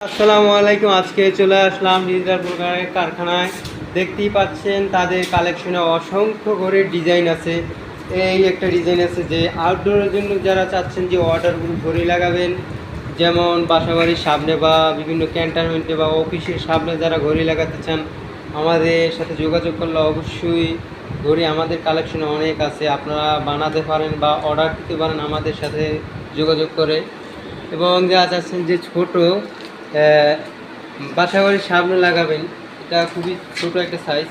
আসসালামু আলাইকুম। আজকে চলে আসলাম ডিজিটাল প্রকারের কারখানায়। দেখতেই পাচ্ছেন, তাদের কালেকশনে অসংখ্য ঘরের ডিজাইন আছে। এই একটা ডিজাইন আছে যে আউটডোরের জন্য যারা চাচ্ছেন যে অর্ডারগুলো ঘড়ি লাগাবেন, যেমন বাসাবাড়ির সামনে বা বিভিন্ন ক্যান্টনমেন্টে বা অফিসের সামনে যারা ঘড়ি লাগাতে চান, আমাদের সাথে যোগাযোগ করলে অবশ্যই ঘড়ি আমাদের কালেকশনে অনেক আছে। আপনারা বানাতে পারেন বা অর্ডার দিতে পারেন আমাদের সাথে যোগাযোগ করে। এবং যা চাচ্ছেন যে ছোট বাসাবাড়ির সামনে লাগাবেন। এটা খুবই ছোট একটা সাইজ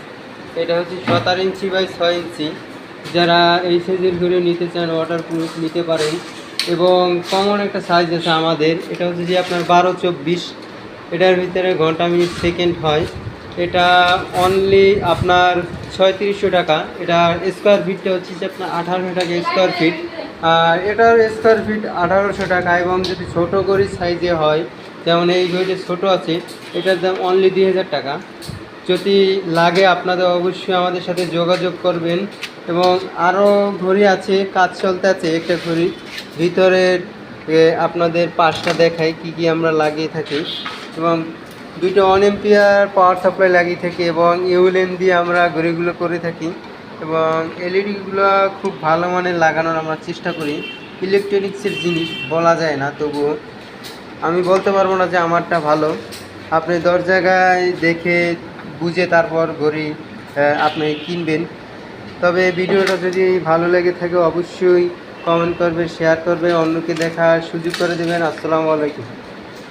এটা হচ্ছে সতেরো ইঞ্চি বাই ছয় ইঞ্চি। যারা এই সাইজের ঘুরে নিতে চান ওয়াটার প্রুফ নিতে পারেন। এবং কমন একটা সাইজ আছে আমাদের। এটা হচ্ছে যে আপনার বারো চব্বিশ। এটার ভিতরে ঘণ্টা মিনিট সেকেন্ড হয়। এটা অনলি আপনার ছয়ত্রিশশো টাকা। এটা স্কোয়ার ফিটটা হচ্ছে যে আপনার আঠারোশো টাকা স্কোয়ার ফিট আর এটার স্কোয়ার ফিট আঠারোশো টাকা এবং যদি ছোটো করে সাইজে হয় যেমন এই ঘড়িটা ছোট আছে, এটার দাম অনলি দুই হাজার টাকা। যদি লাগে আপনাদের অবশ্যই আমাদের সাথে যোগাযোগ করবেন এবং আরও ঘড়ি আছে, কাজ চলতে আছে, একটা ঘড়ি ভিতরের আপনাদের পাশটা দেখাই কি কি আমরা লাগিয়ে থাকি। এবং দুটো অন এম্পিয়ার পাওয়ার সাপ্লাই লাগিয়ে থাকি এবং ইউলেন দিয়ে আমরা ঘড়িগুলো করে থাকি। এবং এলইডিগুলো খুব ভালো মানের লাগানোর আমরা চেষ্টা করি। ইলেকট্রনিক্সের জিনিস বলা যায় না, তবুও আমি বলতে পারব না যে আমারটা ভালো। আপনি দশ জায়গায় দেখে বুঝে তারপর ঘড়ি আপনি কিনবেন। তবে ভিডিওটা যদি ভালো লেগে থাকে অবশ্যই কমেন্ট করবে শেয়ার করবে, অন্যকে দেখার সুযোগ করে দেবেন। আসসালামু আলাইকুম।